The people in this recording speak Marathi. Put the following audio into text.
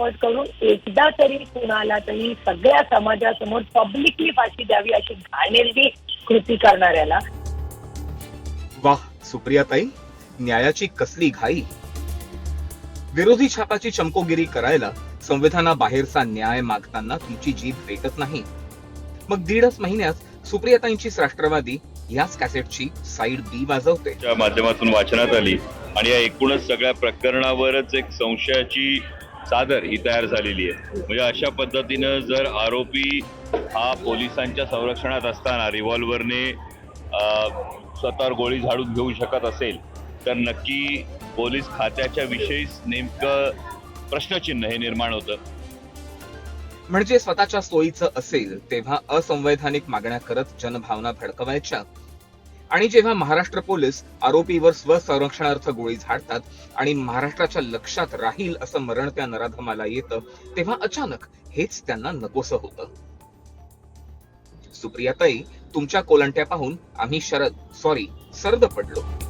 कन्वर्ट करून एकदा तरी कुणाला तरी सगळ्या समाजासमोर पब्लिकली फाशी द्यावी अशी घाणेरडी कृती करणाऱ्याला. वाह सुप्रियाताई न्यायाची कसली घाई. विरोधी छापाची चमकोगिरी करायला संविधानाबाहेरचा न्याय मागताना तुमची जीभ पेटत नाही. मग दीडच महिन्यात सुप्रियाताईंचीच राष्ट्रवादी याच कॅसेटची साईड बी वाजवते. च्या माध्यमातून वाचनात आली आणि या एकूणच सगळ्या प्रकरणावरच एक संशयाची चादर ही तयार झालेली आहे. म्हणजे अशा पद्धतीनं जर आरोपी हा पोलिसांच्या संरक्षणात असताना रिव्हॉल्व्हरने स्वतःवर गोळी झाडून घेऊ शकत असेल तर नक्की पोलीस खात्याच्या विषयीच नेमकं प्रश्नचिन्ह हे निर्माण होतं. म्हणजे स्वतःच्या सोयीचं असेल तेव्हा असंवैधानिक मागण्या करत जनभावना भडकवायच्या. आणि जेव्हा महाराष्ट्र पोलीस आरोपीवर स्वसंरक्षणार्थ गोळी झाडतात आणि महाराष्ट्राच्या लक्षात राहील असं मरण त्या नराधमाला येतं तेव्हा अचानक हेच त्यांना नकोस होतं. सुप्रियाताई तुमच्या कोलंट्या पाहून आम्ही शरद सॉरी सर्द पडलो.